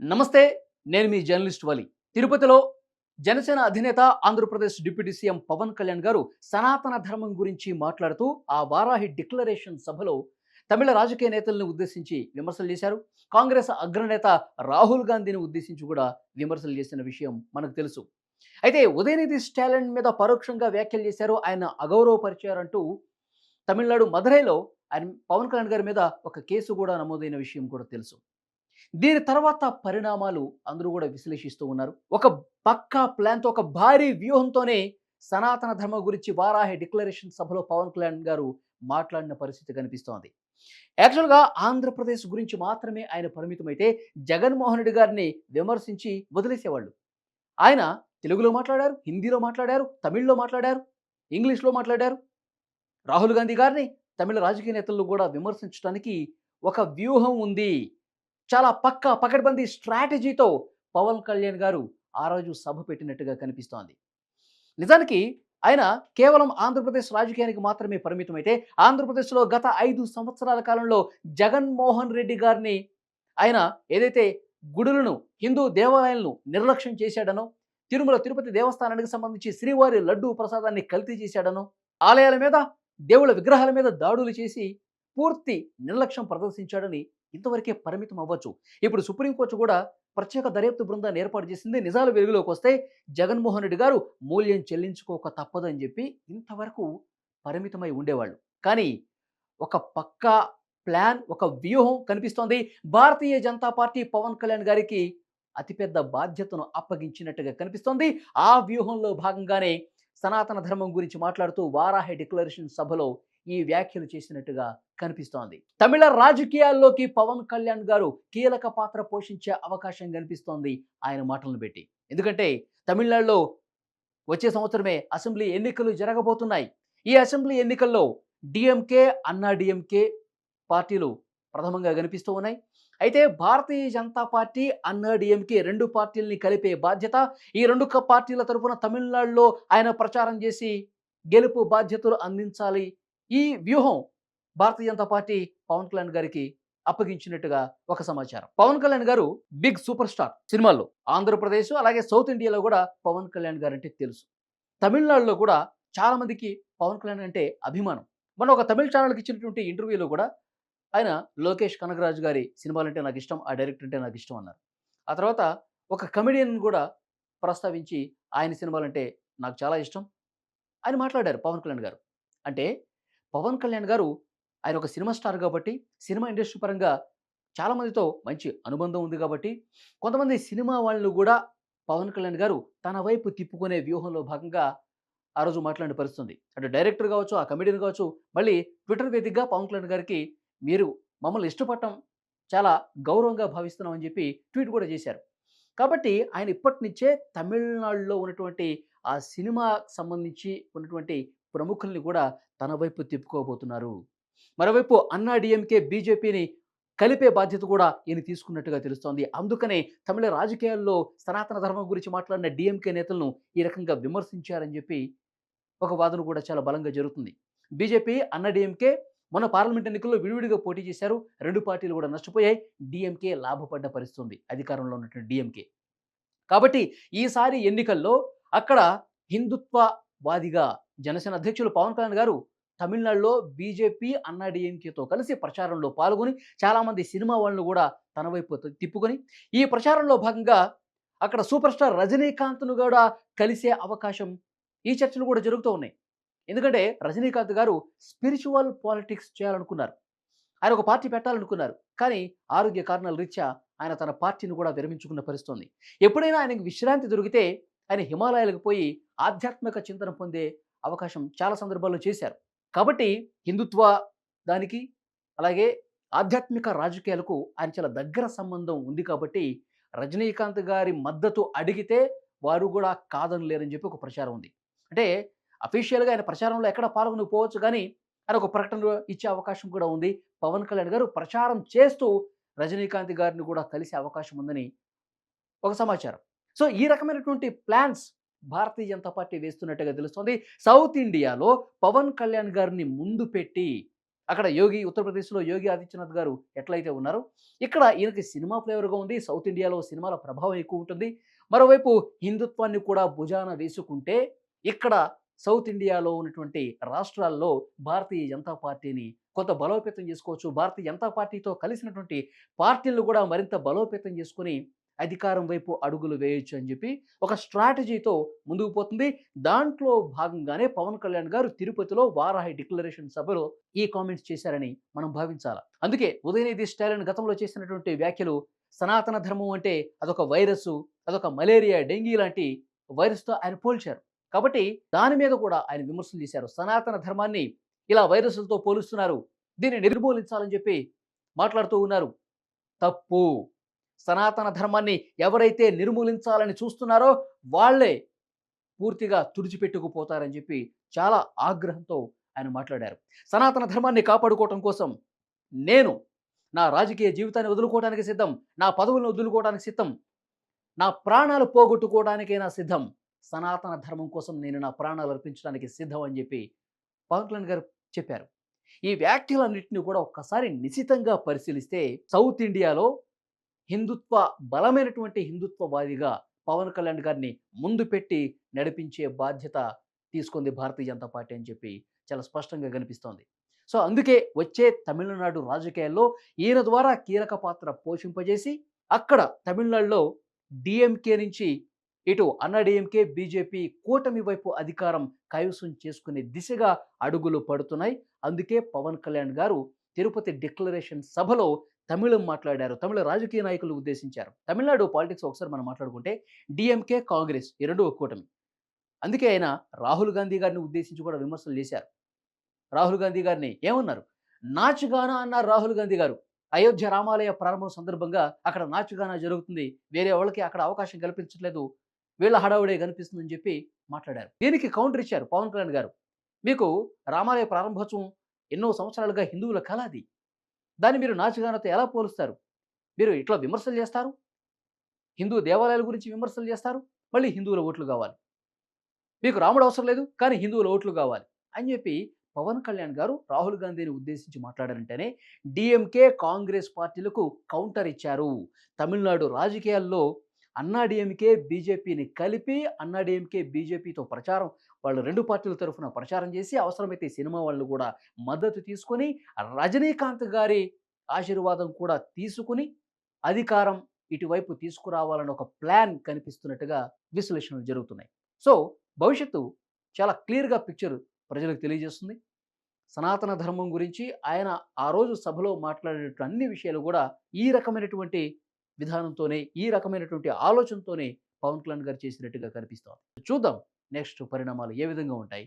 నమస్తే నేను మీ జర్నలిస్ట్ వలి. తిరుపతిలో జనసేన అధినేత ఆంధ్రప్రదేశ్ డిప్యూటీ సీఎం పవన్ కళ్యాణ్ గారు సనాతన ధర్మం గురించి మాట్లాడుతూ ఆ వారాహి డిక్లరేషన్ సభలో తమిళ రాజకీయ నేతలను ఉద్దేశించి విమర్శలు చేశారు. కాంగ్రెస్ అగ్రనేత రాహుల్ గాంధీని ఉద్దేశించి కూడా విమర్శలు చేసిన విషయం మనకు తెలుసు. అయితే ఉదయనిధి స్టాలిన్ మీద పరోక్షంగా వ్యాఖ్యలు చేశారు ఆయన అగౌరవపరిచారంటూ తమిళనాడు మధురైలో ఆయన పవన్ కళ్యాణ్ గారి మీద ఒక కేసు కూడా నమోదైన విషయం కూడా తెలుసు. దీని తర్వాత పరిణామాలు అందరూ కూడా విశ్లేషిస్తూ ఉన్నారు. ఒక పక్కా ప్లాన్తో ఒక భారీ వ్యూహంతోనే సనాతన ధర్మం గురించి వారాహి డిక్లరేషన్ సభలో పవన్ కళ్యాణ్ గారు మాట్లాడిన పరిస్థితి కనిపిస్తోంది. యాక్చువల్గా ఆంధ్రప్రదేశ్ గురించి మాత్రమే ఆయన పరిమితమైతే జగన్మోహన్ రెడ్డి గారిని విమర్శించి వదిలేసేవాళ్ళు. ఆయన తెలుగులో మాట్లాడారు హిందీలో మాట్లాడారు తమిళ్ళో మాట్లాడారు ఇంగ్లీష్లో మాట్లాడారు. రాహుల్ గాంధీ గారిని తమిళ రాజకీయ నేతలు కూడా విమర్శించడానికి ఒక వ్యూహం ఉంది. చాలా పక్క పకడ్బందీ స్ట్రాటజీతో పవన్ కళ్యాణ్ గారు ఆ రోజు సభ పెట్టినట్టుగా కనిపిస్తోంది. నిజానికి ఆయన కేవలం ఆంధ్రప్రదేశ్ రాజకీయానికి మాత్రమే పరిమితమైతే ఆంధ్రప్రదేశ్లో గత ఐదు సంవత్సరాల కాలంలో జగన్మోహన్ రెడ్డి గారిని ఆయన ఏదైతే గుడులను హిందూ దేవాలయాలను నిర్లక్ష్యం చేశాడనో తిరుమల తిరుపతి దేవస్థానానికి సంబంధించి శ్రీవారి లడ్డూ ప్రసాదాన్ని కల్తీ చేశాడనో ఆలయాల మీద దేవుళ్ళ విగ్రహాల మీద దాడులు చేసి పూర్తి నిర్లక్ష్యం ప్రదర్శించాడని ఇంతవరకే పరిమితం అవ్వచ్చు. ఇప్పుడు సుప్రీంకోర్టు కూడా ప్రత్యేక దర్యాప్తు బృందాన్ని ఏర్పాటు చేసింది. నిజాలు వెలుగులోకి వస్తే జగన్మోహన్ రెడ్డి గారు మూల్యం చెల్లించుకోక తప్పదని చెప్పి ఇంతవరకు పరిమితమై ఉండేవాళ్ళు. కానీ ఒక పక్కా ప్లాన్ ఒక వ్యూహం కనిపిస్తోంది. భారతీయ జనతా పార్టీ పవన్ కళ్యాణ్ గారికి అతిపెద్ద బాధ్యతను అప్పగించినట్టుగా కనిపిస్తోంది. ఆ వ్యూహంలో భాగంగానే సనాతన ధర్మం గురించి మాట్లాడుతూ వారాహి డిక్లరేషన్ సభలో ఈ వ్యాఖ్యలు చేసినట్టుగా కనిపిస్తోంది. తమిళ రాజకీయాల్లోకి పవన్ కళ్యాణ్ గారు కీలక పాత్ర పోషించే అవకాశం కనిపిస్తోంది ఆయన మాటలను పెట్టి ఎందుకంటే తమిళనాడులో వచ్చే సంవత్సరమే అసెంబ్లీ ఎన్నికలు జరగబోతున్నాయి. ఈ అసెంబ్లీ ఎన్నికల్లో డిఎంకే అన్నా డిఎంకే పార్టీలు ప్రథమంగా కనిపిస్తూ ఉన్నాయి. అయితే భారతీయ జనతా పార్టీ అన్నా డిఎంకే రెండు పార్టీలని కలిపే బాధ్యత ఈ రెండు పార్టీల తరఫున తమిళనాడులో ఆయన ప్రచారం చేసి గెలుపు బాధ్యతలు అందించాలి ఈ వ్యూహం భారతీయ జనతా పార్టీ పవన్ కళ్యాణ్ గారికి అప్పగించినట్టుగా ఒక సమాచారం. పవన్ కళ్యాణ్ గారు బిగ్ సూపర్ స్టార్ సినిమాల్లో ఆంధ్రప్రదేశ్ అలాగే సౌత్ ఇండియాలో కూడా పవన్ కళ్యాణ్ గారు అంటే తెలుసు. తమిళనాడులో కూడా చాలామందికి పవన్ కళ్యాణ్ అంటే అభిమానం. మన ఒక తమిళ ఛానల్కి ఇచ్చినటువంటి ఇంటర్వ్యూలో కూడా ఆయన లోకేష్ కనగరాజు గారి సినిమాలంటే నాకు ఇష్టం ఆ డైరెక్టర్ అంటే నాకు ఇష్టం అన్నారు. ఆ తర్వాత ఒక కమెడియన్ కూడా ప్రస్తావించి ఆయన సినిమాలంటే నాకు చాలా ఇష్టం. ఆయన మాట్లాడారు పవన్ కళ్యాణ్ గారు. అంటే పవన్ కళ్యాణ్ గారు ఆయన ఒక సినిమా స్టార్ కాబట్టి సినిమా ఇండస్ట్రీ పరంగా చాలామందితో మంచి అనుబంధం ఉంది కాబట్టి కొంతమంది సినిమా వాళ్ళు కూడా పవన్ కళ్యాణ్ గారు తన వైపు తిప్పుకునే వ్యూహంలో భాగంగా ఆ రోజు మాట్లాడిన పరిస్థితుంది. అంటే డైరెక్టర్ కావచ్చు ఆ కమెడియన్ కావచ్చు మళ్ళీ ట్విట్టర్ వేదికగా పవన్ కళ్యాణ్ గారికి మీరు మమ్మల్ని ఇష్టపడటం చాలా గౌరవంగా భావిస్తున్నామని చెప్పి ట్వీట్ కూడా చేశారు. కాబట్టి ఆయన ఇప్పటి నుంచే తమిళనాడులో ఉన్నటువంటి ఆ సినిమాకి సంబంధించి ఉన్నటువంటి ప్రముఖుల్ని కూడా తన వైపు తిప్పుకోబోతున్నారు. మరోవైపు అన్నా డిఎంకే బీజేపీని కలిపే బాధ్యత కూడా ఈయన తీసుకున్నట్టుగా తెలుస్తోంది. అందుకనే తమిళ రాజకీయాల్లో సనాతన ధర్మం గురించి మాట్లాడిన డిఎంకే నేతలను ఈ రకంగా విమర్శించారని చెప్పి ఒక వాదన కూడా చాలా బలంగా జరుగుతుంది. బీజేపీ అన్న డిఎంకే మొన్న పార్లమెంట్ ఎన్నికల్లో విడివిడిగా పోటీ చేశారు. రెండు పార్టీలు కూడా నష్టపోయాయి. డిఎంకే లాభపడ్డ పరిస్థితుంది అధికారంలో ఉన్నటువంటి డిఎంకే. కాబట్టి ఈసారి ఎన్నికల్లో అక్కడ హిందుత్వవాదిగా జనసేన అధ్యక్షులు పవన్ కళ్యాణ్ గారు తమిళనాడులో బీజేపీ అన్నాడీఎంకేతో కలిసి ప్రచారంలో పాల్గొని చాలామంది సినిమా వాళ్ళను కూడా తన వైపు తిప్పుకొని ఈ ప్రచారంలో భాగంగా అక్కడ సూపర్ స్టార్ రజనీకాంత్ను కూడా కలిసే అవకాశం ఈ చర్చలు కూడా జరుగుతూ ఉన్నాయి. ఎందుకంటే రజనీకాంత్ గారు స్పిరిచువల్ పాలిటిక్స్ చేయాలనుకున్నారు. ఆయన ఒక పార్టీ పెట్టాలనుకున్నారు. కానీ ఆరోగ్య కారణాల రీత్యా ఆయన తన పార్టీని కూడా విరమించుకున్న పరిస్థితుంది. ఎప్పుడైనా ఆయనకు విశ్రాంతి దొరికితే ఆయన హిమాలయాలకు పోయి ఆధ్యాత్మిక చింతన పొందే అవకాశం చాలా సందర్భాల్లో చేశారు. కాబట్టి హిందుత్వ దానికి అలాగే ఆధ్యాత్మిక రాజకీయాలకు ఆయన చాలా దగ్గర సంబంధం ఉంది కాబట్టి రజనీకాంత్ గారి మద్దతు అడిగితే వారు కూడా కాదని లేరని చెప్పి ఒక ప్రచారం ఉంది. అంటే అఫీషియల్గా ఆయన ప్రచారంలో ఎక్కడ పాల్గొనకపోవచ్చు కానీ ఆయన ఒక ప్రకటన ఇచ్చే అవకాశం కూడా ఉంది. పవన్ కళ్యాణ్ గారు ప్రచారం చేస్తూ రజనీకాంత్ గారిని కూడా కలిసే అవకాశం ఉందని ఒక సమాచారం. సో ఈ రకమైనటువంటి ప్లాన్స్ భారతీయ జనతా పార్టీ వేస్తున్నట్టుగా తెలుస్తోంది. సౌత్ ఇండియాలో పవన్ కళ్యాణ్ గారిని ముందు పెట్టి అక్కడ యోగి ఉత్తరప్రదేశ్లో యోగి ఆదిత్యనాథ్ గారు ఎట్లయితే ఉన్నారో ఇక్కడ ఈయనకి సినిమా ఫ్లేవర్గా ఉంది. సౌత్ ఇండియాలో సినిమాల ప్రభావం ఎక్కువ ఉంటుంది. మరోవైపు హిందుత్వాన్ని కూడా భుజాన వేసుకుంటే ఇక్కడ సౌత్ ఇండియాలో ఉన్నటువంటి రాష్ట్రాల్లో భారతీయ జనతా పార్టీని కొంత బలోపేతం చేసుకోవచ్చు. భారతీయ జనతా పార్టీతో కలిసినటువంటి పార్టీలను కూడా మరింత బలోపేతం చేసుకుని అధికారం వైపు అడుగులు వేయొచ్చు అని చెప్పి ఒక స్ట్రాటజీతో ముందుకు పోతుంది. దాంట్లో భాగంగానే పవన్ కళ్యాణ్ గారు తిరుపతిలో వారాహి డిక్లరేషన్ సభలో ఈ కామెంట్స్ చేశారని మనం భావించాలి. అందుకే ఉదయనిధి స్టాలిన్ గతంలో చేసినటువంటి వ్యాఖ్యలు సనాతన ధర్మం అంటే అదొక వైరస్ అదొక మలేరియా డెంగీ లాంటి వైరస్తో ఆయన పోల్చారు. కాబట్టి దాని మీద కూడా ఆయన విమర్శలు చేశారు. సనాతన ధర్మాన్ని ఇలా వైరస్లతో పోలుస్తున్నారు దీన్ని నిర్మూలించాలని చెప్పి మాట్లాడుతూ ఉన్నారు. తప్పు. సనాతన ధర్మాన్ని ఎవరైతే నిర్మూలించాలని చూస్తున్నారో వాళ్ళే పూర్తిగా తుడిచిపెట్టుకుపోతారని చెప్పి చాలా ఆగ్రహంతో ఆయన మాట్లాడారు. సనాతన ధర్మాన్ని కాపాడుకోవటం కోసం నేను నా రాజకీయ జీవితాన్ని వదులుకోవడానికి సిద్ధం నా పదవులను వదులుకోవడానికి సిద్ధం నా ప్రాణాలు పోగొట్టుకోవడానికైనా సిద్ధం సనాతన ధర్మం కోసం నేను నా ప్రాణాలు అర్పించడానికి సిద్ధం అని చెప్పి పవన్ కళ్యాణ్ గారు చెప్పారు. ఈ వ్యాఖ్యలన్నింటినీ కూడా ఒక్కసారి నిశితంగా పరిశీలిస్తే సౌత్ ఇండియాలో హిందుత్వ బలమైనటువంటి హిందుత్వవాదిగా పవన్ కళ్యాణ్ గారిని ముందు పెట్టి నడిపించే బాధ్యత తీసుకుంది భారతీయ జనతా పార్టీ అని చెప్పి చాలా స్పష్టంగా కనిపిస్తోంది. సో అందుకే వచ్చే తమిళనాడు రాజకీయాల్లో ఈయన ద్వారా కీలక పాత్ర పోషింపజేసి అక్కడ తమిళనాడులో డిఎంకే నుంచి ఇటు అన్నాడీఎంకే బీజేపీ కూటమి వైపు అధికారం కైవసం చేసుకునే దిశగా అడుగులు పడుతున్నాయి. అందుకే పవన్ కళ్యాణ్ గారు తిరుపతి డిక్లరేషన్ సభలో తమిళం మాట్లాడారు. తమిళ రాజకీయ నాయకులు ఉద్దేశించారు. తమిళనాడు పాలిటిక్స్ ఒకసారి మనం మాట్లాడుకుంటే డిఎంకే కాంగ్రెస్ ఈ రెండు కూటమి అందుకే ఆయన రాహుల్ గాంధీ గారిని ఉద్దేశించి కూడా విమర్శలు చేశారు. రాహుల్ గాంధీ గారిని ఏమన్నారు? నాచుగానా అన్నారు రాహుల్ గాంధీ గారు. అయోధ్య రామాలయ ప్రారంభం సందర్భంగా అక్కడ నాచుగానా జరుగుతుంది. వేరే వాళ్ళకి అక్కడ అవకాశం కల్పించట్లేదు. వీళ్ళ హడావుడే కనిపిస్తుందని చెప్పి మాట్లాడారు. దీనికి కౌంటర్ ఇచ్చారు పవన్ కళ్యాణ్ గారు. మీకు రామాలయ ప్రారంభోత్సవం ఎన్నో సంవత్సరాలుగా హిందువుల కళ అది. దాన్ని మీరు నాచుగానతో ఎలా పోలుస్తారు? మీరు ఇట్లా విమర్శలు చేస్తారు? హిందూ దేవాలయాల గురించి విమర్శలు చేస్తారు? మళ్ళీ హిందువుల ఓట్లు కావాలి. మీకు రాముడు అవసరం లేదు కానీ హిందువుల ఓట్లు కావాలి అని చెప్పి పవన్ కళ్యాణ్ గారు రాహుల్ గాంధీని ఉద్దేశించి మాట్లాడారంటేనే డిఎంకే కాంగ్రెస్ పార్టీలకు కౌంటర్ ఇచ్చారు. తమిళనాడు రాజకీయాల్లో అన్నాడీఎంకే బీజేపీని కలిపి అన్నాడీఎంకే బీజేపీతో ప్రచారం వాళ్ళు రెండు పార్టీల తరఫున ప్రచారం చేసి అవసరమైతే సినిమా వాళ్ళు కూడా మద్దతు తీసుకొని రజనీకాంత్ గారి ఆశీర్వాదం కూడా తీసుకుని అధికారం ఇటువైపు తీసుకురావాలని ఒక ప్లాన్ కనిపిస్తున్నట్టుగా విశ్లేషణలు జరుగుతున్నాయి. సో భవిష్యత్తు చాలా క్లియర్గా పిక్చర్ ప్రజలకు తెలియజేస్తుంది. సనాతన ధర్మం గురించి ఆయన ఆ రోజు సభలో మాట్లాడేటువంటి అన్ని విషయాలు కూడా ఈ రకమైనటువంటి విధానంతోనే ఈ రకమైనటువంటి ఆలోచనతోనే పవన్ కళ్యాణ్ గారు చేసినట్టుగా కనిపిస్తోంది. చూద్దాం. నెక్స్ట్ పరిణామాలు ఏ విధంగా ఉంటాయి?